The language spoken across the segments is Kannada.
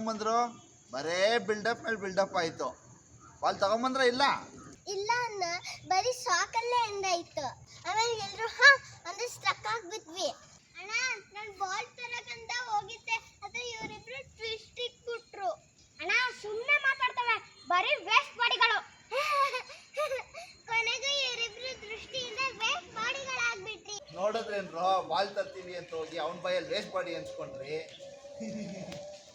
ತಗೊಂಬಂದ್ರು ಬರೇ ಬಿಲ್ಡಪ್ ಮೇಲೆ ಬಿಲ್ಡಪ್ ಆಯ್ತು. ಬಾಲ್ ತಗೊಂಬಂದ್ರ ಇಲ್ಲ? ಇಲ್ಲ ಅಣ್ಣ ಬರೀ ಸಾಕಲ್ಲೇ ಎಂದಾಯ್ತು ಆಮೇಲೆ ಎಲ್ರು ಹಾ ಅಂದ್ರೆ ಸ್ಟ್ರಕ್ ಆಗ್ಬಿಟ್ವಿ. ಅಣ್ಣ ನಾನು ಬಾಲ್ ತರಕಂತ ಹೋಗಿದ್ದೆ ಅದು ಇವರಿಬ್ರು ಟ್ವಿಸ್ಟ್ ಇಟ್ಬಿಟ್ರು. ಅಣ್ಣ ಸುಮ್ಮನೆ ಮಾತಾಡ್ತವೆ ಬರೀ ವೇಸ್ಟ್ ಬಾಡಿಗಳು ಕೊನೆಗೂ ಇವರಿಬ್ರು ದೃಷ್ಟಿಯಿಂದ ವೇಸ್ಟ್ ಬಾಡಿಗಳಾಗ್ಬಿಟ್ರಿ ನೋಡಿದ್ರೇನ್ರೋ ಬಾಲ್ ತರ್ತೀನಿ ಅಂತ ಹೋಗಿ ಅವನ ಬಾಯಲ್ಲಿ ವೇಸ್ಟ್ ಬಾಡಿ ಅನ್ಸ್ಕೊಂಡ್ರಿ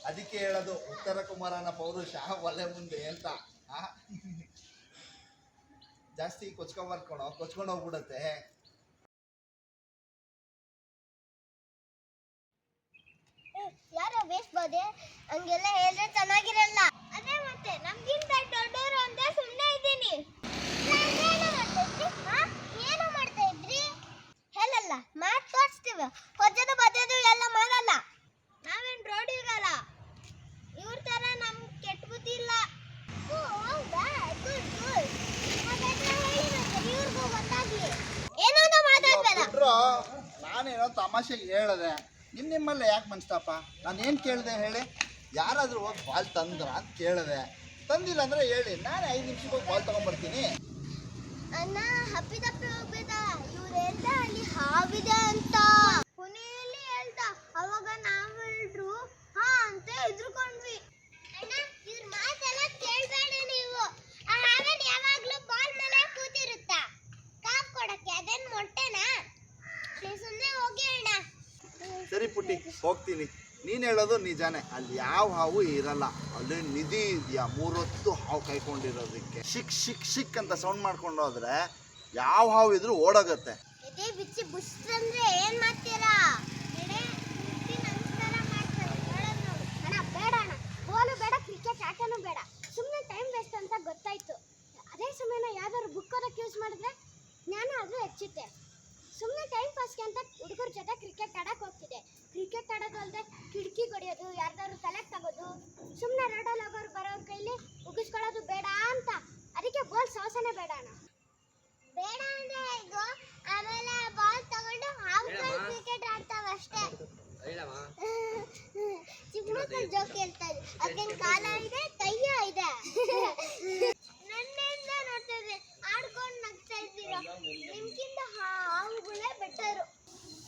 ಅದಕ್ಕೆ ಹೇಳೋದು ಉತ್ತರ ಕುಮಾರನ ಪೌರುಷ ಒಲೆ ಮುಂದೆ ಅಂತ? ಜಾಸ್ತಿ ಕೊಚ್ಕೊಂಬರ್ಕೊಳೋ ಕೊಚ್ಕೊಂಡು ಹೋಗ್ಬಿಡತ್ತೆ. ಯಾರೋ ಬಾಡಿ ಹಂಗೆಲ್ಲ ಹೇಳಿದ್ರೆ ಚೆನ್ನಾಗಿರಲ್ಲ. ಅದೇ ಮತ್ತೆ, ನಮ್ಗಿಂತ ದೊಡ್ಡವರು ಅಂತ ಸುಮ್ಮನೆ ಇದ್ದೀನಿ. ಏನು ಮಾಡ್ತಾ ಇದ್ರಿ? ಹೇಳಲ್ಲ, ಮಾತ್ ತೋರಿಸ್ತೀವಿ. ಹೊಜ್ಜದು ಬಜ್ಜದು ಎಲ್ಲ ಮಾಡಲ್ಲ. ನಾವೇನು ರೋಡ್ ಇರಲ್ಲ ಇವ್ರ ತರ ನಮ್ ಇಲ್ಲ. ಓ, ಹೌದಾ? ಗುಡ್ ಗುಡ್ ಹಾಗಾದ್ರೆ ಹೇಳಿ ಮತ್ತೆ ಇವ್ರಿಗೂ ಗೊತ್ತಾಗ್ಲಿ. ಏನೋ ಮಾತಾಡ್ಬೇಡ. ನಾನೇನೋ ತಮಾಷೆಗೆ ಹೇಳಿದೆ. ನಿಮ್ಮ ನಿಮ್ಮಲ್ಲೇ ಯಾಕೆ ಮನ್ಸ್ತಪ್ಪ ನಾನು ಏನು ಕೇಳಿದೆ ಹೇಳಿ? ಯಾರಾದರೂ ಹೋಗಿ ಬಾಲ್ ತಂದ್ರ ಅಂತ ಕೇಳಿದೆ. ತಂದಿಲ್ಲ ಅಂದ್ರೆ ಹೇಳಿ. ನಾನು ಐದು ನಿಮಿಷಕ್ಕೆ ಹೋಗಿ ಬಾಲ್ ತಗೊಂಡ್ಬರ್ತೀನಿ ಅಣ್ಣ ಹಪ್ಪಿದಪ್ಪಿ ಹೋಗ್ಬೇಡ. ಇವ್ರು ಹೇಳ್ದ ಅಲ್ಲಿ ಹಾವಿದೆ ಅಂತ. ಕೊನೆಯಲ್ಲಿ ಹೇಳ್ದ. ಅವಾಗ ನಾವೆಲ್ರು ಹಾ ಅಂತ ಎದ್ರುಕೊಂಡ್ವಿ. ಸರಿ ಪುಟ್ಟಿ ಹೋಗ್ತೀನಿ. ನೀನು ಹೇಳೋದು ನಿಜಾನೇ. ಅಲ್ಲಿ ಯಾವ ಹಾವು ಇರಲ್ಲ. ಅಲ್ಲಿ ನಿಧಿ ಇದೆಯಾ? ಮೂರೊತ್ತು ಹಾವು ಕೈಕೊಂಡಿರೋದಕ್ಕೆ ಶಿಕ್ ಶಿಕ್ ಶಿಕ್ ಅಂತ ಸೌಂಡ್ ಮಾಡ್ಕೊಂಡು ಹೋದ್ರೆ ಯಾವ ಹಾವು ಇದ್ರೂ ಓಡೋಗತ್ತೆ. ಬಿಚ್ಚಿ ಬುಷ್ ಅಂದ್ರೆ ಏನ್ ಮಾಡ್ತೀರಾ ಎಡೆ ಮುಟ್ಟಿ ನಮಸ್ಕಾರ ಮಾಡ್ತಾರೆ ಹೇಳೋದ್ ನೋಡು ಅಣ್ಣ ಬೇಡ ಅಣ್ಣ ಬೋಲು ಬೇಡ ಬೇಡ. ಸುಮ್ಮನೆ ಟೈಮ್ ವೇಸ್ಟ್ ಅಂತ ಗೊತ್ತಾಯ್ತು. ಅದೇ ಸಮಯನ ಯಾವ್ದಾದ್ರು ಬುಕ್ ಅದಕ್ಕೆ ಯೂಸ್ ಮಾಡಿದ್ರೆ ಜ್ಞಾನ ಆದರೂ ಹೆಚ್ಚುತ್ತೆ. ಸುಮ್ಮನೆ ಟೈಮ್ ಪಾಸ್ಗೆ ಅಂತ ಹುಡುಗರ ಜೊತೆ ಕ್ರಿಕೆಟ್ ಆಡಕ್ಕೆ ಹೋಗ್ತಿದೆ. ಕ್ರಿಕೆಟ್ ಆಡೋದು ಅಲ್ಲದೆ ಕಿಟಕಿ ಹೊಡೆಯೋದು ಯಾರ್ದಾದ್ರು ತಲೆಗೆ ತಗೋದು ಸುಮ್ಮನೆ ರೋಡಲ್ಲಿ ಹೋಗೋರು ಬರೋರ್ ಕೈಲಿ ಉಗಿಸ್ಕೊಳ್ಳೋದು ಬೇಡ ಅಂತ. ಅದಕ್ಕೆ ಬೋಲ್ ಸಾಹಸನೇ ಬೇಡ ಅಣ್ಣ. ಬೇಡ ಅಂದ್ರೆ ಆಮೇಲೆ ಬಾಲ್ ತಗೊಂಡು ಕ್ರಿಕೆಟ್ ಆಡ್ತಾವ ಅಷ್ಟೇ ಚಿಕ್ಕ ಮಕ್ಕಳು ಜೋಕ್ ಹೇಳ್ತಾರೆ. ಅದಕ್ಕೆ ಕಾಲ ಇದೆ ಕೈಯ ಇದೆ. ನನ್ನಿಂದ ನೋಡ್ತಿದ್ರೆ ಆಡ್ಕೊಂಡು ನಗ್ತಾ ಇದ್ದೀರಾ? ನಿಮ್ಗಿಂತ ಹಾವುಗಳೇ ಬೆಟರು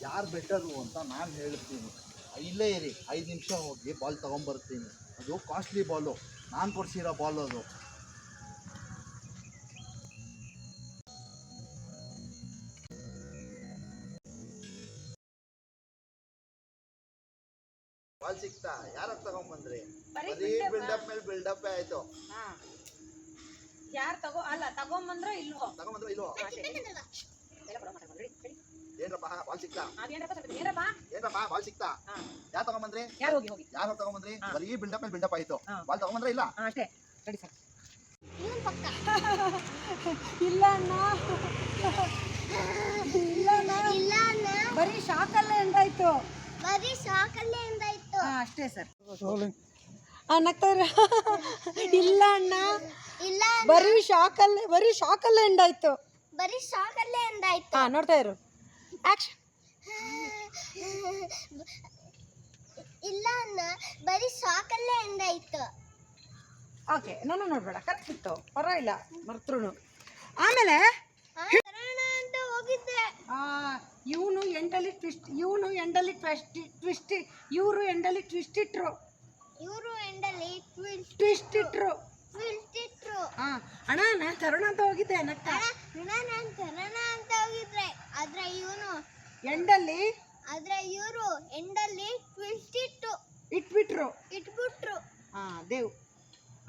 ಯಾರು ಬೆಟರು ಅಂತ ನಾನು ಹೇಳ್ತೀನಿ. ಇಲ್ಲೇ ಇರಿ, ಐದು ನಿಮಿಷ ಹೋಗಿ ಬಾಲ್ ತೊಗೊಂಬರ್ತೀನಿ. ಅದು ಕಾಸ್ಟ್ಲಿ ಬಾಲು ನಾನು ಕೊಡ್ಸಿರೋ ಬಾಲ್ ಅದು. ಬಿಲ್ಡಪ್ ಆಯ್ತು. ಹಾ. ಯಾರು ತಗೋ ಅಲ್ಲ ತಗೊಂಬಂದ್ರ ಇಲ್ವೋ? ತಗೊಂಬಂದ್ರು ಇಲ್ವೋ? ಏನ್ರಪ್ಪ ಬಾಲ್ ಸಿಕ್ತಾ? ಏನಪ್ಪ ಏನ್ರಪ್ಪ? ಬಾಲ್ ಸಿಕ್ತಾ? ಹಾ. ಯಾರು ತಗೊಂಬಂದ್ರಿ? ಯಾರು ಹೋಗಿ ಹೋಗಿ? ಯಾರು ತಗೊಂಬಂದ್ರಿ. ಬರೀ ಬಿಲ್ಡಪ್ ಮೇಲೆ ಬಿಲ್ಡಪ್ ಆಯ್ತು. ಬಾಲ್ ತಗೊಂಬಂದ್ರ ಇಲ್ಲ? ಅಷ್ಟೇ. Ready sir. ಇಲ್ಲ ಅಣ್ಣ. ಇಲ್ಲ ಅಣ್ಣ. ಇಲ್ಲ ಅಣ್ಣ. ಬರೀ ಶಾಕಲ್ಲೇ ಎಂದಾಯ್ತು ಬರೀ ಶಾಕಲ್ಲೇ ಎಂದಾಯ್ತು ಹಾ ಅಷ್ಟೇ ಸರ್. ನಗ್ತಾರ ಇಲ್ಲ ಅಣ್ಣ. ಇಲ್ಲ ಬರೀ ಶಾಕಲ್ಲೇ ಬರೀ ಶಾಕಲ್ಲೇ ಆಯ್ತು ಬರೀ ಎಂಡ್ ಆಯ್ತು ಹಾ ನೋಡ್ತಾ ಇರು. ಆಕ್ಷನ್ ಇಲ್ಲ ಅಣ್ಣ ಬರೀ ಎಂಡ್ ಆಯ್ತು ಓಕೆ ನಾನು ನೋಡ್ಬೇಡ ಕರೆಕ್ಟ್ ಇತ್ತು ಪರವಾಗಿಲ್ಲ ಮರ್ತೃನು ಆಮೇಲೆ ಇವನು ಎಂಡಲ್ಲಿ ಟ್ವಿಸ್ಟ್ ಇವನು ಎಂಡಲ್ಲಿ ಟ್ವಿಸ್ಟ್ ಟ್ವಿಸ್ಟ್ ಇವರು ಎಂಡಲ್ಲಿ ಟ್ವಿಸ್ಟ್ ಇಟ್ರು. ಇವರು ಎಂಡಲ್ಲಿ ಟ್ವಿಸ್ಟ್ ಇಟ್ರು. ಟ್ವಿಸ್ಟ್ ಇಟ್ರು. ಹಾ. ಅಣ್ಣ ನಾನು ತರುಣ ಅಂತ ಹೋಗಿದ್ದೆ ನಕ್ಕ ಅಣ್ಣ ನಾನು ತರೋಣ ಅಂತ ಹೋಗಿದ್ರೆ. ಆದ್ರೆ ಇವನು ಎಂಡಲ್ಲಿ ಆದ್ರೆ ಇವರು ಎಂಡಲ್ಲಿ ಟ್ವಿಸ್ಟ್ ಇಟ್ಟು. ಇಟ್ಬಿಟ್ರು. ಇಟ್ಬಿಟ್ರು. ಹಾ ದೇವ್.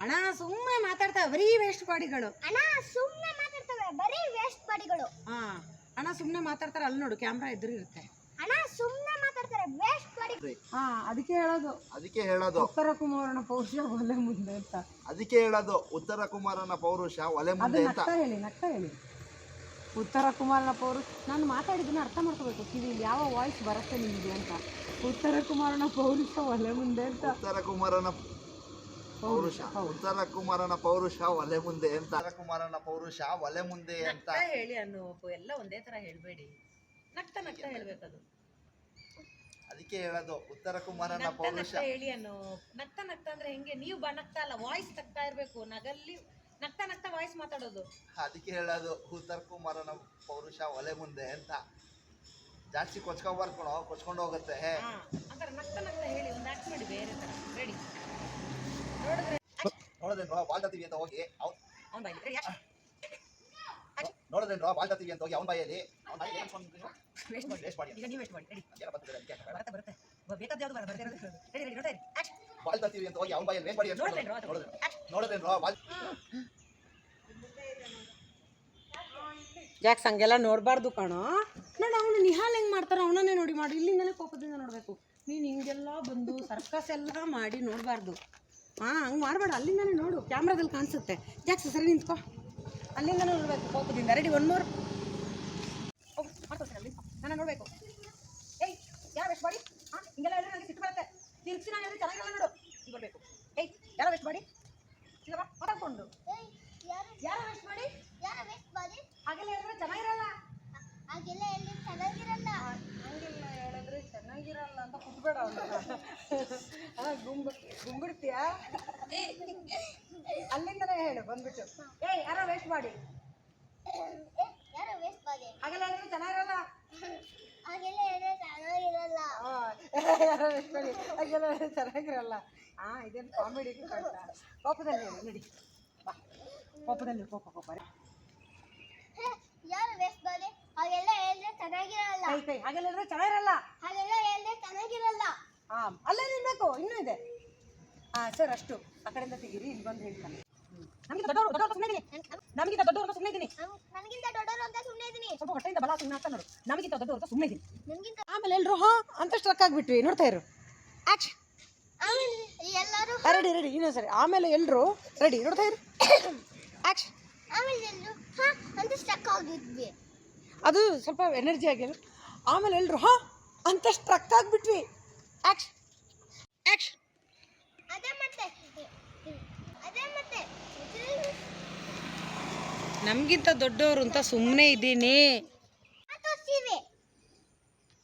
ಅಣ್ಣ ಸುಮ್ಮನೆ ಮಾತಾಡ್ತಾವೆ ಬರೀ ವೇಸ್ಟ್ ಬಾಡಿಗಳು ಅಣ್ಣ ಸುಮ್ಮನೆ ಮಾತಾಡ್ತವೆ ಬರೀ ವೇಸ್ಟ್ ಬಾಡಿಗಳು ಹಾ. ಅಣ್ಣ ಸುಮ್ಮನೆ ಮಾತಾಡ್ತಾರೆ ಅಲ್ಲಿ ನೋಡು ಕ್ಯಾಮ್ರಾ ಎದುರು ಇರುತ್ತೆ ಅಣ್ಣ ಸುಮ್ಮನೆ ಮಾತಾಡ್ತಾರೆ ವೇಸ್ಟ್ ಹಾ ಅದಕ್ಕೆ ಹೇಳೋದು. ಅದಕ್ಕೆ ಹೇಳೋದು. ಉತ್ತರ ಕುಮಾರನ ಪೌರುಷ ಒಲೆ ಮುಂದೆ ಅಂತ. ಅದಕ್ಕೆ ಹೇಳೋದು. ಉತ್ತರ ಕುಮಾರನ ಪೌರುಷ ಒಲೆ ಅದು ಮುಂದೆ ಅಂತ. ನಗ್ತಾ ಹೇಳಿ ನಗ್ತಾ ಹೇಳಿ. ಉತ್ತರ ಕುಮಾರನ ಪೌರುಷ ನಾನು ಮಾತಾಡಿದ್ದನ್ನ ಅರ್ಥ ಮಾಡ್ಕೋಬೇಕು. ಕಿವಿಲಿ ಯಾವ ವಾಯ್ಸ್ ಬರುತ್ತೆ ನಿಮಗೆ ಅಂತ. ಉತ್ತರ ಕುಮಾರನ ಪೌರುಷ ಒಲೆ ಮುಂದೆ ಅಂತ. ಉತ್ತರ ಕುಮಾರನ ಪೌರುಷ. ಉತ್ತರ ಕುಮಾರನ ಪೌರುಷ ಒಲೆ ಮುಂದೆ ಅಂತ. ಉತ್ತರ ಕುಮಾರನ ಪೌರುಷ ಒಲೆ ಮುಂದೆ ಅಂತ. ನಗ್ತಾ ಹೇಳಿ ಅನ್ನೋ ಎಲ್ಲ ಒಂದೇ ತರ ಹೇಳ್ಬೇಡಿ. ನಗ್ತಾ ನಗ್ತಾ ಹೇಳ್ಬೇಕದು. ಅದಕ್ಕೆ ಹೇಳೋದು ಉತ್ತರ ಕುಮಾರನ ಪೌರುಷ. ಹೇಳಿ ಅನ್ನು ನಗ್ತಾ ನಗ್ತಾ ಅಂದ್ರೆ ಹೆಂಗೆ ನೀವು ಬ ನಗ್ತಾ ಅಲ್ಲ ವಾಯ್ಸ್ ತಗ್ತಾ ಇರ್ಬೇಕು ನಗಲ್ಲಿ ನಗ್ತಾ ನಗ್ತಾ ವಾಯ್ಸ್ ಮಾತಾಡೋದು. ಅದಕ್ಕೆ ಹೇಳೋದು ಉತ್ತರ ಕುಮಾರನ ಪೌರುಷ ಒಲೆ ಮುಂದೆ ಅಂತ. ಜಾಸ್ತಿ ಕೊಚ್ಕೊಬಾರ್ದು ಕಣೋ ಕೊಚ್ಕೊಂಡು ಹೋಗುತ್ತೆ. ಅಂದ್ರೆ ನಗ್ತಾ ನಗ್ತಾ ಹೇಳಿ ಒಂದು ಆಕ್ಟ್ ಮಾಡಿ ಬೇರೆ ತರ ರೆಡಿ ನೋಡಿದ್ರೆ ನೋಡಿದ್ರೆ ಅಂತ ಹೋಗಿ ಅವ್ನು ಅವ್ನ್ ನೋಡಿದ್ರೇನ್ರೋ ಬಾಲ್ಟತೀವಿ ಅಂತ ಹೋಗಿ ಅವ್ನ ಬಾಯಲ್ಲಿ. ಅವ್ನ ಬಾಯಲ್ಲಿ ಏನ್ ಅನ್ಸ್ಕೊಂಡ್ಬಿಟ್ಟಿದ್ರು? ವೇಸ್ಟ್ ಮಾಡಿ Waste ಮಾಡಿ. ಈಗ ನೀವು ವೇಸ್ಟ್ ಮಾಡಿ ರೆಡಿ ಏನೋ ಬರ್ತಿದೆ ಅದಕ್ಕೆ. ಬರುತ್ತೆ ಬರುತ್ತೆ ಬೇಕಾದ ಯಾವ್ದು ಬರುತ್ತೆ? ರೆಡಿ ರೆಡಿ ನೋಡ್ತಾ ಇರಿ. ಆಕ್ಷನ್ ಬಾಲ್ಟತೀವಿ ಅಂತ ಹೋಗಿ ಅವ್ನ ಬಾಯಲ್ಲಿ ವೇಸ್ಟ್ ಮಾಡಿ ಜಾಕ್ಸ್ ಹಂಗೆಲ್ಲ ನೋಡಬಾರ್ದು ಕಣೋ? ನೋಡು ಅವನು ನಿಹಾಲ್ ಹೆಂಗೆ ಮಾಡ್ತಾರೆ ಅವನನ್ನೇ ನೋಡಿ ಮಾಡಿ. ಇಲ್ಲಿಂದಲೇ ಕೋಪದಿಂದ ನೋಡಬೇಕು. ನೀನು ಹಿಂಗೆಲ್ಲ ಬಂದು ಸರ್ಕಸ್ ಎಲ್ಲ ಮಾಡಿ ನೋಡಬಾರ್ದು. ಹಾಂ ಹಂಗೆ ಮಾಡಬೇಡ. ಅಲ್ಲಿಂದಲೇ ನೋಡು. ಕ್ಯಾಮ್ರಾದಲ್ಲಿ ಕಾಣಿಸುತ್ತೆ. ಯಾಕೆ ಸರಿ ನಿಂತ್ಕೋ? ಅಲ್ಲಿಂದನೇ ನೋಡಬೇಕು. ಕೋಪದಿಂದ ರೆಡಿ ಒನ್ ಮೂರು ಮಾಡ್ಕೊಳ್ತೀನಿ ನಾನು ನೋಡಬೇಕು. ಏಯ್ ಯಾರು ವೆಸ್ಟ್ ಮಾಡಿ ಹಾಂ ಹಿಂಗೆಲ್ಲ ಹೇಳಿದ್ರೆ ನನಗೆ ಸಿಟ್ಟು ಬರುತ್ತೆ. ತಿರ್ಗಿಸಿ ನಾನು ಹೇಳಿದ್ರೆ ಚೆನ್ನಾಗಿರಲ್ಲ ನೋಡು. ಹಿಂಗೆ ಬರಬೇಕು. ಏಯ್ ಯಾರು ವೆಸ್ಟ್ ಮಾಡಿ ಸಿಗಪ್ಪ ಮಾತಾಡ್ಕೊಂಡು ಯಾರೋ? ವೆಸ್ಟ್ ಮಾಡಿ ಯಾರು ವೇಸ್ಟ್ ಮಾಡಿ ಹಾಗೆಲ್ಲ ಹೇಳಿದ್ರೆ ಚೆನ್ನಾಗಿರಲ್ಲ. ಹಾಗೆಲ್ಲ ಹೇಳಿದ್ರೆ ಚೆನ್ನಾಗಿರಲ್ಲ. ಹಂಗೆಲ್ಲ ಹೇಳಿದ್ರೆ ಚೆನ್ನಾಗಿರಲ್ಲ ಅಂತ ಕುಟ್ಬೇಡ ಅವನ್ನ ಗುಂಬ ಗುಂಬಿಡ್ತೀಯಾ? ಅಲ್ಲಿಂದನೇ ಹೇಳು ಬಂದ್ಬಿಟ್ಟು. ಏಯ್ ಯಾರೋ ವೇಸ್ಟ್ ಮಾಡಿ. ಏ, ಯಾರು ವೇಸ್ಟ್ ಮಾಡಿ ಹಾಗೆಲ್ಲ ಹೇಳಿದ್ರೆ ಚೆನ್ನಾಗಿರಲ್ಲ? ಹಾಗೆಲ್ಲ ಹೇಳಿದ್ರೆ ಚೆನ್ನಾಗಿರಲ್ಲ ಯಾರೋ ವೇಸ್ಟ್ ಮಾಡಿ. ಹಾಗೆಲ್ಲ ಹೇಳಿದ್ರೆ ಚೆನ್ನಾಗಿರಲ್ಲ. ಹಾ ಇದೇನು ಕಾಮಿಡಿ ಕಾಣ್ತಾ? ಕೋಪದಲ್ಲಿ ಹೇಳು ನಡಿ. ಬಾ. ಕೋಪದಲ್ಲಿ ಕೋಪ ಕೋಪ ಹೇ, ಯಾರು ವೇಸ್ಟ್ ಮಾಡಿ ಹಾಗೆಲ್ಲ ಹೇಳಿದ್ರೆ ಚೆನ್ನಾಗಿರಲ್ಲ ಕೈ ಕೈ. ಹಾಗೆಲ್ಲ ಹೇಳಿದ್ರೆ ಚೆನ್ನಾಗಿರಲ್ಲ. ಹಾಗೆಲ್ಲ ಹೇಳಿದ್ರೆ ಚೆನ್ನಾಗಿರಲ್ಲ. ಹಾ ಅಲ್ಲೇ ನಿಲ್ಬೇಕು ಇನ್ನೂ ಇದೆ. ಹಾ ಸರ್, ಅಷ್ಟು. ಆ ಕಡೆಯಿಂದ ಇಲ್ಲಿ ಬಂದು ಹೇಳ್ತಾನೆ ನಮಗಿಂತ ದೊಡ್ಡವರು ದೊಡ್ಡವರು ಸುಮ್ಮನೆ ಇದ್ದೀನಿ. ನಮಗಿಂತ ದೊಡ್ಡವರು ಸುಮ್ಮನೆ ಇದ್ದೀನಿ ನಮ್- ನನಗಿಂತ ದೊಡ್ಡವರು ಅಂತ ಸುಮ್ಮನೆ ಇದೀನಿ ಸ್ವಲ್ಪ ಹೊಟ್ಟೆಯಿಂದ ಬಲ ಸುಮ್ಮನೆ ಆಗ್ತಾ ನೋಡು. ನಮಗಿಂತ ದೊಡ್ಡವರು ಸುಮ್ಮನೆ ಇದೀನಿ ನನ್ಗಿಂತ ಆಮೇಲೆ ಎಲ್ರು, ಹಾ ಅಂತ ಸ್ಟ್ರಕ್ ಆಗಿಬಿಟ್ವಿ. ನೋಡ್ತಾ ಇರು. ಆಕ್ಷನ್ ಎಲ್ಲರೂ ರೆಡಿ ರೆಡಿ ಇನ್ನೊಂದು ಸರಿ ಆಮೇಲೆ ಎಲ್ರು, ರೆಡಿ, ನೋಡ್ತಾ ಇರು. ಆಕ್ಷನ್ ಆಮೇಲೆ ಎಲ್ಲರೂ ಹಾ ಅಂತ ಸ್ಟ್ರಕ್ ಆಗಿದ್ವಿ ಅದು ಸ್ವಲ್ಪ ಎನರ್ಜಿ ಆಗಿಲ್ಲ ಆಮೇಲೆ ಎಲ್ರು, ಹಾ ಅಂತ ಸ್ಟ್ರಕ್ ಆಗಿಬಿಟ್ವಿ. ಆಕ್ಷನ್ ಆಕ್ಷನ್ ಅದೇ ಮತ್ತೆ. ಅದೇ ಮತ್ತೆ. ನಮಗಿಂತ ದೊಡ್ಡವರು ಅಂತ ಸುಮ್ಮನೆ ಇದ್ದೀನಿ.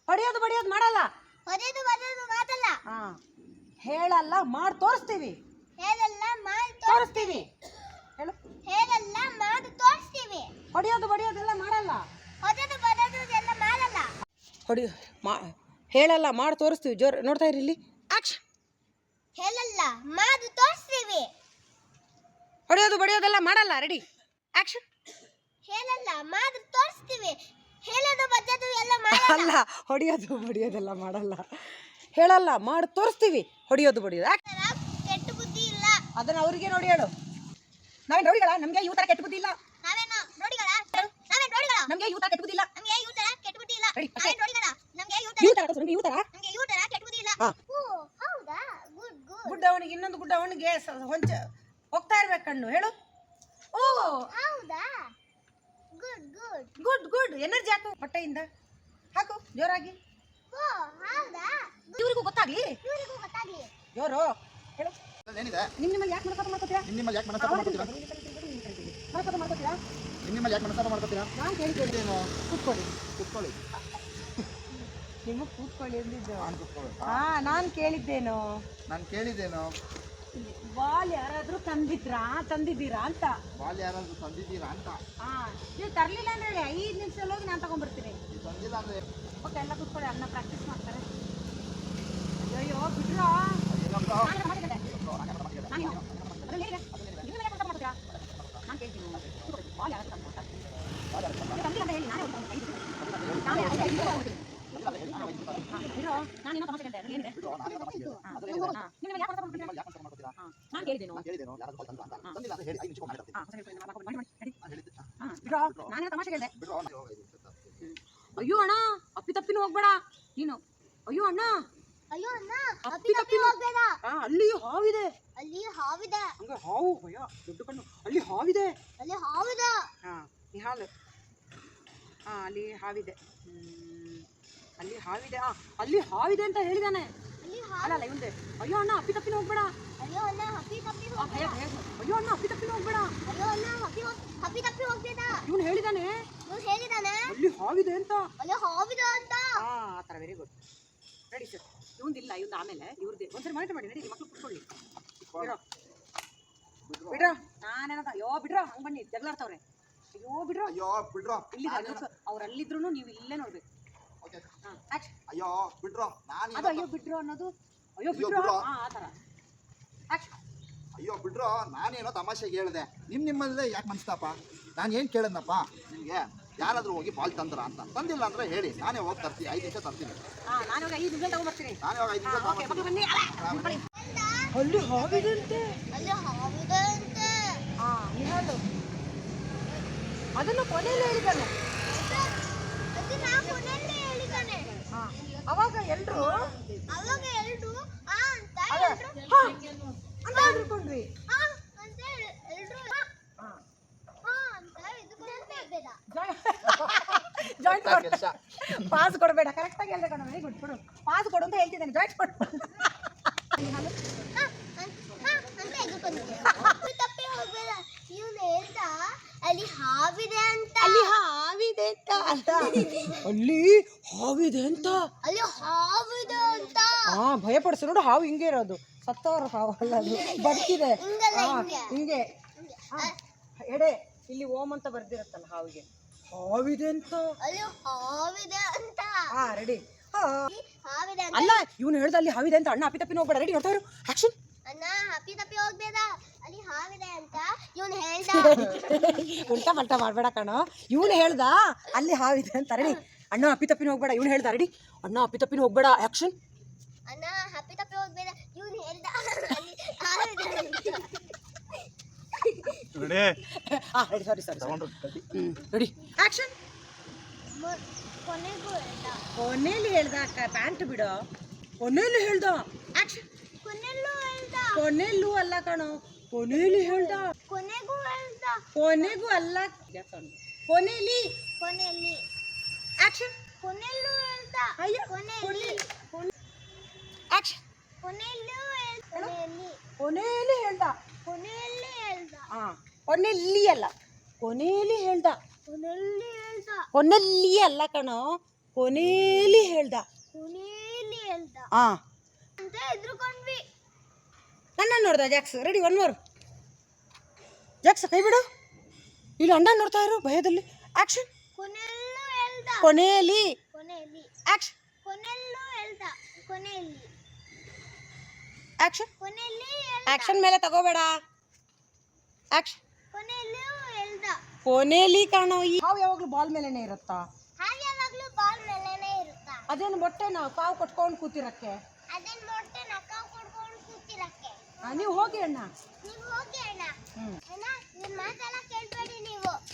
ಹೊಡೆಯೋದು ಬಡಿಯೋದು ಮಾಡಲ್ಲ. ಹೊಡೆಯೋದು ಬಡಿಯೋದು ಮಾಡಲ್ಲ ಹೇಳಲ್ಲ ಮಾಡಿ ತೋರಿಸ್ತೀವಿ. ಹೇಳಲ್ಲ ಮಾಡಿ ತೋರಿಸ್ತೀವಿ. ಹೇಳು. ಹೇಳಲ್ಲ ಮಾಡಿ ತೋರಿಸ್ತೀವಿ. ಹೊಡೆಯೋದು ಬಡಿಯೋದೆಲ್ಲ ಮಾಡಲ್ಲ. ಹೊಡೆಯೋದು ಬಡಿಯೋದು ಎಲ್ಲ ಮಾಡಲ್ಲ. ಹೊಡಿ ಮಾ ಹೇಳಲ್ಲ ಮಾಡಿ ತೋರಿಸ್ತೀವಿ. ಜೋರು ನೋಡ್ತಾ ಇರಿ ಇಲ್ಲಿ. ಆಕ್ಷನ್ ಹೇಳಲ್ಲ ಮಾದು ತೋರಿಸ್ತೀವಿ. ಹೊಡೆಯೋದು ಬಡಿಯೋದೆಲ್ಲ ಮಾಡಲ್ಲ ರೆಡಿ ಆಕ್ಷನ್ ಹೇಳಲ್ಲ ಮಾದು ತೋರಿಸ್ತೀವಿ. ಹೇಳೋದು ಬಜ್ಜದು ಎಲ್ಲ ಮಾಡಲ್ಲ. ಅಲ್ಲ ಹೊಡೆಯೋದು ಬಡಿಯೋದೆಲ್ಲ ಮಾಡಲ್ಲ. ಹೇಳಲ್ಲ ಮಾಡಿ ತೋರಿಸ್ತೀವಿ. ಹೊಡೆಯೋದು ಬಡಿಯೋದು. ಆಕ್- ಕೆಟ್ಟ ಬುದ್ಧಿ ಇಲ್ಲ. ಅದನ್ನ ಅವ್ರಿಗೆ ನೋಡಿ ಹೇಳು. ನಾವೇ ನೋಡಿಗಳ ನಮಗೆ ಈ ಥರ ಕೆಟ್ಟ ಬುದ್ಧಿ ಇಲ್ಲ. ನಾವೇನು ನೋಡಿಗಳ ನಾವೇ ನೋಡಿಗಳ ನಮಗೆ ಇವ್ ಥರ ಕೆಟ್ಟ ಬುದ್ಧಿ ಇಲ್ಲ. ನಮ್ಗೆ ಈ ತರ ಕೆಟ್ಟ ಬುದ್ಧಿ ಇಲ್ಲ. ನಾವೇ ನೋಡಿಗಳ ನಮ್ಗೆ ಇವ್ ತರ ಇವ್ ಥರ ನಮಗೆ ಇವ್ ನಮ್ಗೆ ತರ ಕೆಟ್ಟ ಬುದ್ಧಿ ಇಲ್ಲ. ಗುಡ್ಡ ಅವನಿಗೆ ಇನ್ನೊಂದು ಗುಡ್ಡ ಅವನಿಗೆ ಹೊಂಚ ಹೋಗ್ತಾ ಇರ್ಬೇಕು ಕಣ್ಣು. ಹೇಳು. ಓ. ಹೌದಾ? Good good. Good good. Energy ಹಾಕು ಹೊಟ್ಟೆಯಿಂದ ಹಾಕು ಜೋರಾಗಿ. ಓ ಹೌದಾ? ಇವರಿಗೂ ಗೊತ್ತಾಗ್ಲಿ? ಇವರಿಗೂ ಗೊತ್ತಾಗ್ಲಿ. ಜೋರು. ಹೇಳು. ಏನಿದೆ ನಿಮ್ಮ ನಿಮ್ಮಲ್ಲಿ ಯಾಕೆ ಮನಸ್ಸಾಪ ಮಾಡ್ಕೋತೀರಾ? ನಿಮ್ಮ ನಿಮ್ಮಲ್ಲಿ ಯಾಕೆ ಮನಸ್ತಾಪ ಮಾಡ್ಕೊತೀರಾ? ಮಾಡ್ಕೋತೀರಾ? ನಿಮ್ಮ ನಿಮ್ಮಲ್ಲಿ ಯಾಕೆ ಮನಸ್ತಾಪ ಮಾಡ್ಕೊತೀರಾ? ನಾನು ಕೇಳಿ ಏನು ಕೂತ್ಕೊಳ್ಳಿ. ಕುತ್ಕೊಳ್ಳಿ. ನಿಮಗೆ ಕೂತ್ಕೊಳ್ಳಿ ಎಂದಿದ್ದು ನಾನು ಹಾ ನಾನು ಕೇಳಿದ್ದೇನು. ನಾನು ಕೇಳಿದ್ದೇನು? ಬಾಲ್ ಯಾರಾದ್ರೂ ತಂದಿದ್ರಾ? ತಂದಿದ್ದೀರಾ ಅಂತ. ಬಾಲ್ ಯಾರಾದ್ರೂ ತಂದಿದ್ದೀರಾ ಅಂತ. ಹಾ ನೀವು ತರಲಿಲ್ಲ ಅಂದ್ರೆ ಹೇಳಿ. ಐದು ನಿಮಿಷದಲ್ಲಿ ಹೋಗಿ ನಾನು ತಗೊಂಡ್ಬರ್ತೀನಿ. ನೀವು ತಂದಿಲ್ಲ ಅಂದ್ರೆ ಓಕೆ ಎಲ್ಲ ಕೂತ್ಕೊಳ್ಳಿ. ಅನ್ನ ಪ್ರಾಕ್ಟೀಸ್ ಮಾಡ್ತಾರೆ. ಅಯ್ಯೋ ಬಿಡ್ರೋ ಏನಂತ ನಾನು ಮಾತಾಡಿದೆ ನಾನು ಅದ್ರಲ್ಲಿ ಏನಿದೆ ನಿಮ್ಮ ಮೇಲೆ ಕೆಲಸ ಮಾಡ್ತೀರಾ ನಾನು ಕೇಳ್ತೀನಿ ಕೂತ್ಕೊಳ್ಳಿ. ಬಾಲ್ ಯಾರಾದ್ರೂ ತಂದ್ಕೊಡ್ತಾ? ನೀವು ತಂದಿಲ್ಲ ಅಂತ ಹೇಳಿ ನಾನೇ ಹೋಗ್ತೀನಿ ಐದು ನಿಮಿಷ. ನಾನೇ ಐದು ಐದು ನಿಮಿಷ ಹೋಗ್ತೀನಿ. ಹಾ, ಬಿಡ್ರೋ, ನಾನು ಏನೋ ತಮಾಷೆ ಕೇಳ್ದೆ, ಅದ್ರಲ್ಲಿ ಏನಿದೆ? ಹಾ, ಹಾ. ನೀವು ನಿಮಗೆ ಯಾಕೆ ಕೆಲಸ ಮಾಡ್ತೀರಾ? ಯಾಕೆ ಮನಸ್ತಾಪ ಮಾಡ್ಕೊತೀರಾ ಹಾ, ನಾನು ಕೇಳಿದ್ದೇನು ನಾನು ಹೇಳಿದ್ದೇನು ಯಾರಾದ್ರೂ ಬಾಲ್ ತಂದ್ರು ಅಂತ ತಂದಿಲ್ಲ ಅಂತ ಹೇಳಿ ಐದು ನಿಮಿಷ ಮಾತಾಡ್ತೀನಿ ಹಾ, ಸರಿ, ಸರಿ, ನಾನು ಮಾಡಿ, ಮಾಡಿ, ಮಾಡಿ. ನಾನು ಹೇಳಿದ್ದೆ ಹಾ, ಹಾ, ತಮಾಷೆ. ಅಯ್ಯೋ ಅಣ್ಣ ಅಪ್ಪಿ ತಪ್ಪಿನ ಹೋಗ್ಬೇಡ. ನೀನು. ಅಯ್ಯೋ ಅಣ್ಣ. ಅಯ್ಯೋ ಅಣ್ಣ ಅಪ್ಪಿ ತಪ್ಪಿನ ತಪ್ಪಿ ತಪ್ಪಿ ಹೋಗ್ಬೇಡ. ಅಲ್ಲಿ ಹಾವಿದೆ. ಅಲ್ಲಿ ಹಾವಿದೆ. ಹಂಗ ಹಾವು ಭಯ ದೊಡ್ಡ ಕಣ್ಣು. ಅಲ್ಲಿ ಹಾವಿದೆ. ಅಲ್ಲಿ ಹಾವಿದೆ. ಹಾ ಈ ಹಾಲು. ಹಾ ಅಲ್ಲಿ ಹಾವಿದೆ. ಅಲ್ಲಿ ಹಾವಿದೆ. ಆ ಅಲ್ಲಿ ಹಾವಿದೆ ಅಂತ ಹೇಳಿದಾನೆ. ಅಲ್ಲಿ ಅಲ್ಲ ಇವಂದೆ. ಅಯ್ಯೋ ಅಣ್ಣ ಅಪ್ಪಿ ತಪ್ಪಿನ ಹೋಗ್ಬೇಡ. ಅಯ್ಯೋ ಅಣ್ಣ ಅಪ್ಪಿ ತಪ್ಪಿ ಆ, ಭಯ ಭಯ ಅಯ್ಯೋ ಅಣ್ಣ ಅಪ್ಪಿ ತಪ್ಪಿನ ಹೋಗ್ಬೇಡ. ಅಯ್ಯೋ ಅಣ್ಣ ಅಪ್ಪಿ ಅಪ್ಪಿ ತಪ್ಪಿ ಹೋಗ್ಬೇಡ. ಇವನು ಹೇಳಿದಾನೆ. ಇವ್ನು ಹೇಳಿದಾನೆ. ಅಲ್ಲಿ ಹಾವಿದೆ ಅಂತ. ಅಲ್ಲಿ ಹಾವಿದೆ ಅಂತ. ಹಾ ಆ ಥರ ವೆರಿ ಗುಡ್ ರೆಡಿ ಸರ್ ಇವಂದಿಲ್ಲ ಇವಂದು ಆಮೇಲೆ ಇವ್ರದ್ದು ಒಂದ್ಸರಿ ಮಾನಿಟರ್ ಮಾಡಿ ನಡಿ ಮಕ್ಕಳು ಕುತ್ಕೊಳ್ಳಿ. ಬಿಡ್ರ. ನಾನೇನದ? ಅಯ್ಯೋ ಬಿಡ್ರೋ ಹಂಗೆ ಬನ್ನಿ ಜಗಳಾಡ್ತಾವ್ರೆ ಅಯ್ಯೋ ಬಿಡ್ರೋ. ಅಯ್ಯೋ ಬಿಡ್ರ. ಇಲ್ಲಿ ಅವ್ರು ಅಲ್ಲಿದ್ರು ನೀವು ಇಲ್ಲೇ ನೋಡ್ಬೇಕು. ಓಕೆ ಹಾಂ ಅಯ್ಯೋ ಬಿಟ್ರೋ. ನಾನು ಅದು ಅಯ್ಯೋ ಬಿಟ್ರೋ ಅನ್ನೋದು. ಅಯ್ಯೋ. ಹಾಂ ಆ ಥರ. ಅಯ್ಯೋ ಬಿಟ್ರೋ. ನಾನೇನೋ ತಮಾಷೆಗೆ ಹೇಳಿದೆ. ನಿಮ್ಮ ನಿಮ್ಮಲ್ಲೇ ಯಾಕೆ ಮನ್ಸ್ತಾಪ? ನಾನು ಏನು ಕೇಳಿದ್ನಪ್ಪ? ನಿಮಗೆ ಯಾರಾದರೂ ಹೋಗಿ ಬಾಲ್ ತಂದ್ರ ಅಂತ. ತಂದಿಲ್ಲ ಅಂದ್ರೆ ಹೇಳಿ. ನಾನೇ ಹೋಗಿ ತರ್ತೀನಿ. ಐದು ನಿಮಿಷ ತರ್ತೀನಿ. ಹಾಂ ನಾನು ಇವಾಗ ಐದು ನಿಮಿಷ ತಗೊಂಬರ್ತೀನಿ. ನಾನೇ ಹೋಗಿ ಐದು ನಿಮಿಷ ಹಾಂ ಓಕೆ ಮಕ್ಕಳು ಬನ್ನಿ ತಗೊಂಡ್ಬರ್ತೀನಿ. ಅಲ್ಲಿ ಹಾವಿದಂತೆ. ಅಲ್ಲಿ ನಿಹಾಲು ಅದನ್ನು ಕೊನೆಯಲ್ಲಿ ಹೇಳಿದ್ದಾನೆ. ಅದು ನಾ ಕೊನೆಯಲ್ಲಿ ಹೇಳಿದ್ದಾನೆ ಹಾಂ ಅವಾಗ ಎಲ್ಲರೂ ಅವಾಗ ಎಲ್ರು ಆ ಅಂತ ಎಲ್ರು. ಹಾಂ ಅಂತ ಹೆದ್ರುಕೊಂಡ್ವಿ ಆ ಅಂತ ಎಲ್ರು ಅಂತ ಇದಕ್ಕೆ ಜಾಯಿಂಟ್ ಪಾಸ್ ಕೊಡಬೇಡ. ಕರೆಕ್ಟಾಗಿ ಹೇಳ್ದೆ ಕಣ ವೆರಿ ಗುಡ್ ಕೊಡು ಪಾಸ್ ಕೊಡು ಅಂತ ಹೇಳ್ತಿದ್ದಾನೆ. ಜಾಯಿಂಟ್ ಕೊಡು ಆ, ಅನ್- ಆ ಅಂತ ಎದ್ರುಕೊಂಡಿದ್ದೆ. ತಪ್ಪಿ ಹೋಗ್ಬೇಡ ಇವನು ಹೇಳ್ದ ಅಲ್ಲಿ ಹಾವಿದೆ ಅಂತ ಅಲ್ಲಿ ಹಾವಿದೆ ಅಂತ ಅಲ್ಲಿ ಹಾವಿದೆ ಅಂತ ಅಲ್ಲಿ ಹಾವಿದೆ ಅಂತ ಹಾ ಭಯ ಪಡಿಸು ನೋಡು ಹಾವು ಹಿಂಗೆ ಇರೋದು ಸತ್ತವರ ಹಾವು ಅದು ಬದುಕಿದೆ ಹಿಂಗೆ. ಎಡೆ ಇಲ್ಲಿ ಓಮ್ ಅಂತ ಬರ್ದಿರತ್ತಲ್ಲ ಹಾವಿಗೆ. ಹಾವಿದೆ ಅಂತ? ಅಲ್ಲಿ ಹಾವಿದೆ ಅಂತ. ಹಾ. ರೆಡಿ ಅಲ್ಲಿ ಇವನು ಹೇಳ್ದ ಅಲ್ಲಿ ಹಾವಿದೆ ಅಂತ. ಅಣ್ಣ ಅಪ್ಪಿ ತಪ್ಪಿ ಹೋಗ್ಬೇಡ. ರೆಡಿ ನೋಡ್ತಾ ಇರು. ಆಕ್ಷನ್ ಅಣ್ಣ ಹಪ್ಪಿ ತಪ್ಪಿ ಹೋಗ್ಬೇಡ. ಅಲ್ಲಿ ಹಾವಿದೆ ಅಂತ ಇವನು ಹೇಳ್ದ. ಉಲ್ಟಾ ಪಲ್ಟಾ ಮಾಡಬೇಡ ಕಣೋ. ಇವನು ಹೇಳ್ದ ಅಲ್ಲಿ ಹಾವಿದೆ ಅಂತ. ರೆಡಿ. ಅಣ್ಣ ಅಪ್ಪಿ ತಪ್ಪಿನ ಹೋಗ್ಬೇಡ. ಇವನು ಹೇಳ್ದ ರೆಡಿ. ಅಣ್ಣ ಅಪ್ಪಿ ತಪ್ಪಿನ ಹೋಗ್ಬೇಡ. ಆಕ್ಷನ್ ಅಣ್ಣ ಹಪ್ಪಿ ತಪ್ಪಿ ಹೋಗ್ಬೇಡ. ಇವನು ಹೇಳ್ದ ಅಲ್ಲಿ ಹಾವಿದೆ ಅಂತ ಹಾ ರೆಡಿ ಸಾರಿ ಸಾರಿ ತಗೊಂಡ್ರು ಕಡ್ಡಿ. ರೆಡಿ ಆಕ್ಷನ್ ಮ- ಕೊನೆಗೂ ಹೇಳ್ದ ಕೊನೆಯಲ್ಲಿ ಹೇಳ್ದ ಪ್ಯಾಂಟ್ ಬಿಡು ಕೊನೆಯಲ್ಲಿ ಹೇಳ್ದ ಆಕ್ಷನ್ ಕೊನೆಲ್ಲೂ ಹೇಳ್ದ ಕೊನೆಯಲ್ಲೂ ಅಲ್ಲ ಕಣೋ ಕೊನೆಯಲ್ಲಿ ಹೇಳ್ದ ಕೊನೆಗೂ ಹೇಳ್ದ ಕೊನೆಗೂ ಅಲ್ಲ ಕೊನೆಯಲ್ಲಿ ಕೊನೆಯಲ್ಲಿ ಆಕ್ಷನ್ ಕೊನೆಲ್ಲೂ ಹೇಳ್ದ ಅಯ್ಯೋ ಕೊನೆಯಲ್ಲಿ ಆಕ್ಷನ್ ಕೊನೆಯಲ್ಲೂ ಹೇಳ್ದ. ಕೊನೆಯಲ್ಲಿ. ಹೇಳ್ದ. ಹಾ ಕೊನೆಯಲ್ಲಿ ಅಲ್ಲ. ಕೊನೆಯಲ್ಲಿ ಹೇಳ್ದ. ಕೊನೆಯಲ್ಲಿ ಹೇಳ್ದ. ಕೊನೆಯಲ್ಲಿ ಅಲ್ಲ ಕಣೋ. ಕೊನೆಯಲ್ಲಿ ಹೇಳ್ದ. ಕೊನೆಯಲ್ಲಿ ಹೇಳ್ದ. ಹಾ ಅಂತ ಎದ್ರುಕೊಂಡ್ವಿ ನನ್ನ ನೋಡ್ದ jacks ready one more jacks ಕೈ ಬಿಡು. ಇಲ್ಲಿ ಅಣ್ಣ ನೋಡ್ತಾ ಇರು ಭಯದಲ್ಲಿ. ಆಕ್ಷನ್ ಕೊನೆಯಲ್ಲಿ ಹೇಳ್ದ. ಕೊನೆಯಲ್ಲಿ. ಕೊನೆಯಲ್ಲಿ. ಆಕ್ಷನ್ ಕೊನೆಯಲ್ಲೂ ಹೇಳ್ದ. ಕೊನೆಯಲ್ಲಿ. ಆಕ್ಷನ್ ಆಕ್ಷನ್ ಮೇಲೆ ತಗೋಬೇಡ. ಆಕ್ಷನ್ ಕೊನೆಯಲ್ಲೂ ಕಾಣೋ ಈ ಹಾವು ಯಾವಾಗಲೂ ಬಾಲ್ ಮೇಲೆನೆ ಇರುತ್ತಾ? ಹಾಗೆ ಯಾವಾಗ್ಲೂ ಬಾಲ್ ಮೇಲೆನೆ ಇರುತ್ತಾ? ಅದೇನು ಮೊಟ್ಟೆ ನಾವು ಕಾವು ಕಟ್ಕೊಂಡು ಕೂತಿರಕ್ಕೆ? ನೀವು ಹೋಗಿ ಅಣ್ಣ.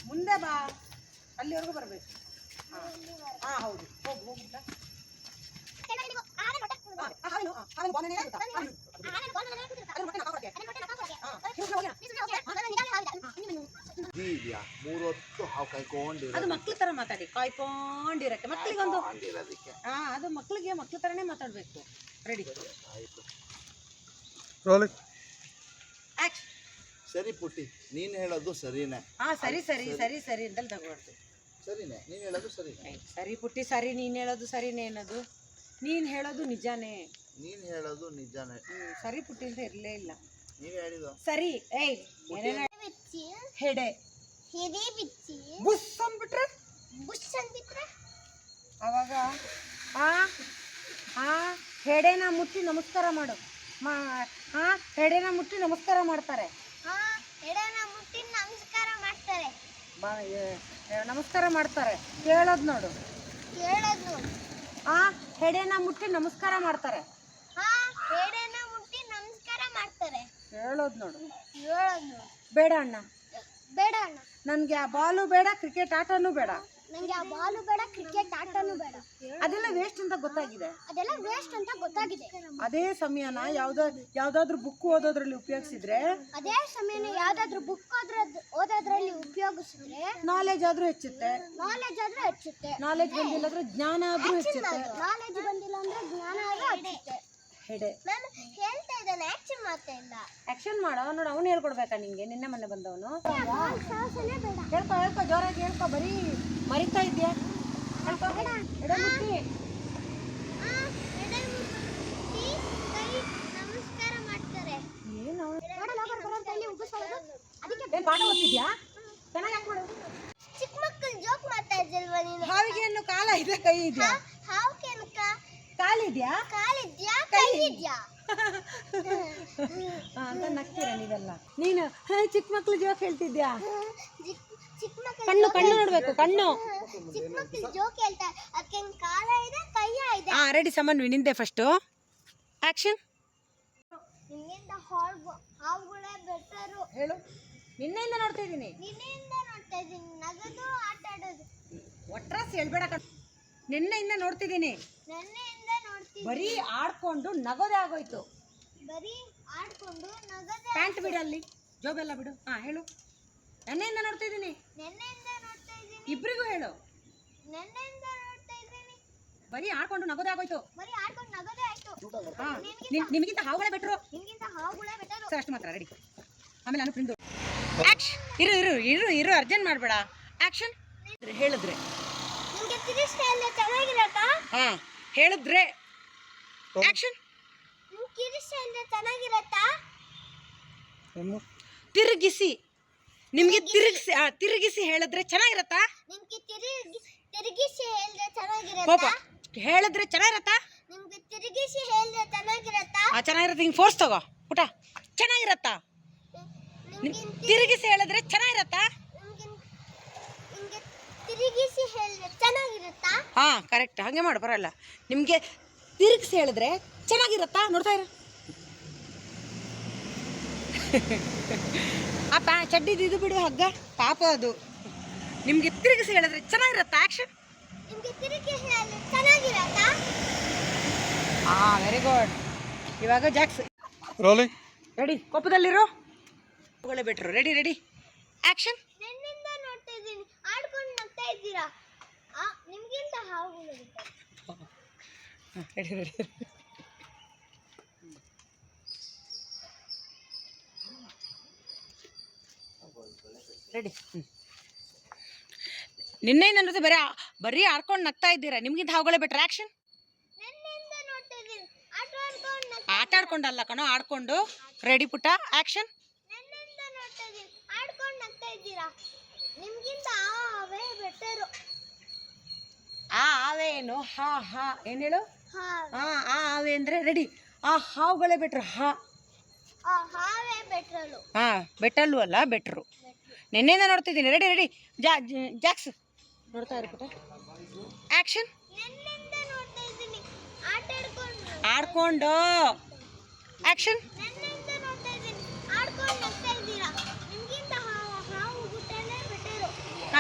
ಮುಂದೆ ಬಾ. ಅಲ್ಲಿವರೆಗೂ ಬರಬೇಕು. ಹಾ. ಹೌದು. ಹೋಗು ಹೋಗು ಬಿಡ. ಕೆಳಗಡೆ ನೀವು ಆನೆ ಮೊಟ್ಟೆ ಕೊಡು. ಆ, ಆ, ಹಾವೇನು? ಆ, ಹಾವೇನು ಬಾಲ್ ಮೇಲೆನೇ ಇರುತ್ತಾ? ಆನೆ ಬಾಲ್ ಮೇಲೆನೆ ಕೂತಿರುತ್ತಾ? ಅದ್ರ ಮೊಟ್ಟೆ ನಾವು ಕೊಡಕ್ಕೆ? ಅದನ್ನ ಮೊಟ್ಟೆ ನಕ್ಕ ಕೊಡಕ್ಕೆ? ಹಾ, ನೀವು ಸುಮ್ನೆ ಹೋಗಿ ಅಣ್ಣ. ನೀವು ಸುಮ್ನೆ ಹೋಗಿ ಅಣ್ಣ. ಅದನ್ನ ನಿಧಾನ ಹಾವಿದೆ. ನೀವು- ಬುದ್ಧಿ ಇದೆಯಾ? ಮೂರೊತ್ತು ಹಾವು ಅದು ಕಾಯ್ಕೊಂಡಿರೋದು ಮಕ್ಳ ಥರ ಮಾತಾಡಿ. ಕಾಯ್ಕೊಂಡಿರಕ್ಕೆ. ಮಕ್ಳಿಗೊಂದು ಕಾಯ್ಕೊಂಡಿರೋದಕ್ಕೆ. ಹಾ ಅದು ಮಕ್ಳಿಗೆ ಮಕ್ಳ ಥರನೇ ಮಾತಾಡ್ಬೇಕು. ರೆಡಿ ಆಯ್ತು. ಆಕ್ಷನ್ ಸರಿ ಪುಟ್ಟಿ ನೀನು ಹೇಳೋದು ಸರಿನೇ. ಹಾ ಸರಿ ಸರಿ ಸರಿ. ಸರಿ ಅಂತಲ್ಲಿ ತಗೊಳ್ತು ಸರಿನೇ ನೀನು ಹೇಳೋದು ಸರಿನೇ. ಸರಿ ಪುಟ್ಟಿ ಸರಿ ನೀನು ಹೇಳೋದು ಸರಿನೇ ಅನ್ನೋದು. ನೀನು ಹೇಳೋದು ನಿಜಾನೇ. ನೀನು ಹೇಳೋದು ನಿಜಾನೇ. ಹ್ಮ್, ಸರಿ ಪುಟ್ಟಿ ಅಂತ ಇರಲೇ ಇಲ್ಲ. ನೀನು ಹೇಳಿದ ಸರಿ ಏಯ್ ಏನೇನ ಹೆಡೆ. ಹಿರಿ ಬಿಚ್ಚಿ ಬುಸ್ ಅಂದ್ಬಿಟ್ರೆ? ಬುಷ್ ಅಂದ್ಬಿಟ್ರೆ? ಅವಾಗ ಆ ಆ ಹೆಡೆನ ಮುಟ್ಟಿ ನಮಸ್ಕಾರ ಮಾಡು. ಮಾ ಹಾ ಹೆಡೆನ ಮುಟ್ಟಿ ನಮಸ್ಕಾರ ಮಾಡ್ತಾರೆ. ಆ ಹೆಡೆನ ಮುಟ್ಟಿ ನಮಸ್ಕಾರ ಮಾಡ್ತಾರೆ. ಬಾ ಏ- ಏ, ನಮಸ್ಕಾರ ಮಾಡ್ತಾರೆ. ಕೇಳೋದು ನೋಡು. ಕೇಳೋದು ನೋಡು. ಆ ಹೆಡೆನ ಮುಟ್ಟಿ ನಮಸ್ಕಾರ ಮಾಡ್ತಾರೆ. ಆ ಹೆಡೆನ ಮುಟ್ಟಿ ನಮಸ್ಕಾರ ಮಾಡ್ತಾರೆ. ಕೇಳೋದು ನೋಡು. ಹೇಳೋದು ನೋಡು. ಬೇಡ ಅಣ್ಣ. ಬೇಡ ಅಣ್ಣ. ನನಗೆ ಆ ಬಾಲು ಬೇಡ ಕ್ರಿಕೆಟ್ ಆಟನೂ ಬೇಡ. ನನಗೆ ಆ ಬಾಲು ಬೇಡ ಕ್ರಿಕೆಟ್ ಆಟನೂ ಬೇಡ. ಅದೆಲ್ಲ ವೇಸ್ಟ್ ಅಂತ ಗೊತ್ತಾಗಿದೆ. ಅದೆಲ್ಲ ವೇಸ್ಟ್ ಅಂತ ಗೊತ್ತಾಗಿದೆ. ಅದೇ ಸಮಯನ ಯಾವ್ದೋ ಯಾವ್ದಾದ್ರು ಬುಕ್ ಓದೋದ್ರಲ್ಲಿ ಉಪಯೋಗಿಸಿದ್ರೆ ಅದೇ ಸಮಯನ ಯಾವ್ದಾದ್ರು ಬುಕ್ ಓದೋದ್ರಲ್ಲಿ ಉಪಯೋಗಿಸಿದ್ರೆ ನಾಲೆಜ್ ಆದ್ರೂ ಹೆಚ್ಚುತ್ತೆ. ನಾಲೆಜ್ ಆದ್ರೂ ಹೆಚ್ಚುತ್ತೆ. ನಾಲೆಜ್ ಬಂದಿಲ್ಲದ್ರೆ ಜ್ಞಾನ ಆದ್ರೂ ಹೆಚ್ಚುತ್ತೆ. ನಾಲೆಜ್ ಬಂದಿಲ್ಲ ಅಂದ್ರೆ ಜ್ಞಾನ ಆದ್ರೂ ಹೆಚ್ಚುತ್ತೆ. ಎಡೆ ನಾನು ಹೇಳ್ತಾ ಇದ್ದಾನೆ ಆಕ್ಷನ್ ಮಾಡ್ತಾ ಇಲ್ಲ. ಆಕ್ಷನ್ ಮಾಡೋ? ನೋಡು ಅವನು ಹೇಳ್ಕೊಡ್ಬೇಕಾ ನಿಂಗೆ? ನಿನ್ನೆ ಮೊನ್ನೆ ಬಂದವನು? ಹೇಳ್ಕೊ ಹೇಳ್ಕೊ ಜೋರಾಗಿ ಹೇಳ್ಕೊ ಬರೀ ಮರಿತಾ ಇದೆಯಾ? ಹೇಳ್ಕೊ ಎಡೆ ಮುಟ್ಟಿ. ನಮಸ್ಕಾರ ಮಾಡ್ತಾರೆ. ಏನು ಅದಕ್ಕೆ ಚೆನ್ನಾಗಿ ಚಿಕ್ಕ ಮಕ್ಕಳು ಜೋಕ್ ಮಾಡ್ತಾ ಇದ್ದಿಲ್ವಾ ನೀನು? ಹಾವಿಗೆ ಕಾಲ ಇದೆ ಕೈ ಇದೆಯಾ? ಹಾವು ಕಾಲಿದ್ಯಾ ಅಂತ ನಗ್ತೀರಾ ನೀವೆಲ್ಲ? ನೀನು ಚಿಕ್ಕ ಮಕ್ಳು ಜೋಕ್ ಹೇಳ್ತಿದ್ಯಾ? ಕಣ್ಣು ಕಣ್ಣು ನೋಡ್ಬೇಕು ಕಣ್ಣು. ಹಾ ರೆಡಿ ಸಮನ್ವಿ ನಿಂದೆ ಫಸ್ಟು ಆಕ್ಷನ್ ನಿನ್ನಿಂದ ಹಾವು ಹಾವುಗಳೇ ಬೆಟ್ಟರು. ಹೇಳು. ನಿನ್ನೆಯಿಂದ ನೋಡ್ತಾ ಇದ್ದೀನಿ. ನಿನ್ನೆಯಿಂದ ನೋಡ್ತಾ ಇದ್ದೀನಿ. ನಗದು ಆಟ ಆಡೋದು ಒಟ್ರಾಸ್ ಹೇಳ್ಬೇಡ ನಿನ್ನೆಯಿಂದ ನೋಡ್ತಿದ್ದೀನಿ. ನೆನ್ನೆಯಿಂದ ನೋಡ್ತೀನಿ. ಬರೀ ಆಡ್ಕೊಂಡು ನಗೋದೇ ಆಗೋಯ್ತು. ಬರೀ ಆಡ್ಕೊಂಡು ನಗದ ಪ್ಯಾಂಟ್ ಬಿಡಲ್ಲಿ. ಜೋಬೆಲ್ಲ ಬಿಡು. ಹಾ ಹೇಳು. ನೆನ್ನೆಯಿಂದ ನೋಡ್ತಿದ್ದೀನಿ. ನೆನ್ನೆಯಿಂದ ನೋಡ್ತಾ ಇದ್ದೀನಿ ಇಬ್ರಿಗೂ ಹೇಳು. ನೆನ್ನೆಯಿಂದ ನೋಡ್ತಾ ಇದ್ದೀನಿ ಬರೀ ಆಡ್ಕೊಂಡು ನಗೋದೇ ಆಗೋಯ್ತು. ಬರೀ ಆಡ್ಕೊಂಡು ನಗದೇ ಆಯ್ತು. ಹಾ ನಿಮ್- ನಿಮ್ಗಿಂತ ಹಾವುಗಳೇ ಬೆಟ್ರು. ನಿನ್ಗಿಂತ ಹಾವುಗಳೇ ಬೆಟರು ಸರ್ ಅಷ್ಟು ಮಾತ್ರ ರೆಡಿ. ಆಮೇಲೆ ನಾನು ಪ್ರಿಂಟ್. ಇರು ಇರು ಇರು ಇರು ಅರ್ಜೆಂಟ್ ಮಾಡಬೇಡ. ಆಕ್ಷನ್ ಹೇಳಿದ್ರೆ. ನಿಮ್ಗೆ ತಿರುಗಿಸ್ತಾ ಇಲ್ಲ ಚೆನ್ನಾಗಿರತ್ತಾ ಹಾ ಹೇಳಿದ್ರೆ. ಆಕ್ಷನ್ ನಿಮ್ಮ ತಿರುಗಿಸ್ತಾ ಇಲ್ಲ ಚೆನ್ನಾಗಿರತ್ತಾ? ತಿರುಗಿಸಿ. ನಿಮ್ಗೆ ತಿರುಗಿಸಿ. ಆ, ತಿರುಗಿಸಿ ಹೇಳಿದ್ರೆ ಚೆನ್ನಾಗಿರತ್ತಾ? ನಿಮ್ಗೆ ತಿರುಗಿ ತಿರುಗಿಸಿ ಹೇಳಿದ್ರೆ ಕೋಪ ಚೆನ್ನಾಗಿರತ್ತಾ ಹೇಳಿದ್ರೆ ಚೆನ್ನಾಗಿರತ್ತಾ? ನಿಮ್ಗೆ ತಿರುಗಿಸಿ ಹೇಳಿದ್ರೆ ಚೆನ್ನಾಗಿರತ್ತಾ? ಆ ಚೆನ್ನಾಗಿರತ್ತೆ ಹಿಂಗೆ ಫೋರ್ಸ್ ತಗೋ. ಪುಟ ಚೆನ್ನಾಗಿರತ್ತಾ? ನಿಮ್- ತಿರುಗಿಸಿ ಹೇಳಿದ್ರೆ ಚೆನ್ನಾಗಿರತ್ತಾ? ನಿಮ್ಗೆ ನಿಮ್ಗೆ ತಿರುಗಿಸಿ ಹೇಳಿದ್ರೆ ಚೆನ್ನಾಗಿರುತ್ತಾ? ಹಾ ಕರೆಕ್ಟ್ ಹಾಗೆ ಮಾಡು ಬರಲ್ಲ ನಿಮಗೆ ತಿರುಗಿಸಿ ಹೇಳಿದ್ರೆ ಚೆನ್ನಾಗಿರುತ್ತಾ? ನೋಡ್ತಾ ಇರ. ಆ ಪ್ಯಾ ಚಡ್ಡಿದು ಇದು ಬಿಡು ಹಗ್ಗ. ಪಾಪ ಅದು. ನಿಮಗೆ ತಿರುಗಿಸಿ ಹೇಳಿದ್ರೆ ಚೆನ್ನಾಗಿರುತ್ತಾ? ಆ್ಯಕ್ಷನ್ ನಿಮಗೆ ತಿರುಗಿ ಹೇಳಿದ್ರೆ ಚೆನ್ನಾಗಿರುತ್ತಾ? ಹಾ ವೆರಿ ಗುಡ್ ಇವಾಗ ಜಾಕ್ಸ್ ರೋಲಿಂಗ್ ರೆಡಿ ಕೊಪ್ಪದಲ್ಲಿರೋ. ಬಿಟ್ರು. ರೆಡಿ ರೆಡಿ ಆಕ್ಷನ್ ನಿನ್ನಿಂದ ನೋಡ್ತಾ ಇದ್ದೀನಿ ಆಡ್ಕೊಂಡು ನಗ್ತಾ ಇದ್ದೀರಾ? ಆ ನಿಮ್ಗಿಂತ ಹಾವುಗಳು ರೆಡಿ ರೆಡಿ ರೆಡಿ ನಿನ್ನೆ ನನ್ನ ಬರೀ ಬರೀ ಆಡ್ಕೊಂಡು ನಗ್ತಾ ಇದ್ದೀರಾ? ನಿಮ್ಗಿಂತ ಹಾವುಗಳೇ ಬೆಟ್ರ್ ನೋಡ್ತಾ ಆಟ ಆಡ್ಕೊಂಡಲ್ಲ ಕಣೋ ಆಡ್ಕೊಂಡು. ರೆಡಿ ಪುಟ್ಟ ನೋಡ್ತಾ ಆಡ್ಕೊಂಡು ನಗ್ತಾ ಇದ್ದೀರಾ? ನಿಮ್ಗಿಂತ ಆವೇ ಬೆಟರು ಆ ಆವೆ ಏನು? ಹಾ ಹಾ. ಏನು ಹೇಳು? ಹಾ. ಆ ಹಾವೇ ಆವೆ ಅಂದರೆ ರೆಡಿ ಆ ಹಾವುಗಳೇ ಬೆಟ್ರು ಹಾ. ಹಾವೇ ಬೆಟ್ರಲು ಹಾ ಬೆಟ್ಟಲ್ಲು ಅಲ್ಲ ಬೆಟ್ರು ನಿನ್ನೆಯಿಂದ ನೋಡ್ತಿದ್ದೀನಿ. ರೆಡಿ ರೆಡಿ ಜಾ ಜಾಕ್ಸ್. ನೋಡ್ತಾ ಇರು ಆ್ಯಕ್ಷನ್ ಆಕ್ಷನ್ ಆಡ್ಕೊಂಡು. ಆಡ್ಕೊಂಡು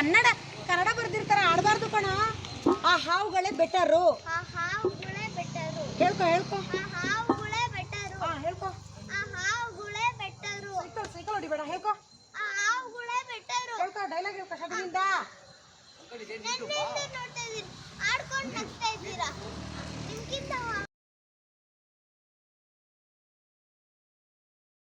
ಕನ್ನಡ ಕನ್ನಡ ಬರ್ದಿರ್ತಾರ ಆಡಬಾರ್ದು ಕಣ. ಆ ಹಾವುಗಳೇ ಬೆಟರು ಆ ಹಾವುಗಳೇ ಬೆಟರು ಹೇಳ್ಕೊ ಹೇಳ್ಕೊ. ಆ ಹಾವುಗಳೇ ಬೆಟರು ಹಾ ಹೇಳ್ಕೊ. ಆ ಹಾವುಗಳೇ ಬೆಟರು ಸೈಕಲ್ ಸೈಕಲ್ ಹೊಡಿಬೇಡ ಹೇಳ್ಕೊ. ಆ ಹಾವುಗಳೇ ಬೆಟರು ಹೇಳ್ಕೊ ಡೈಲಾಗ್ ಹೇಳ್ಕೊ ಶಬ್ದದಿಂದ. ಆಡ್ಕೊಂಡು ನಗ್ತಾ ಇದ್ದೀರಾ? ನಿಮ್ಗಿಂತ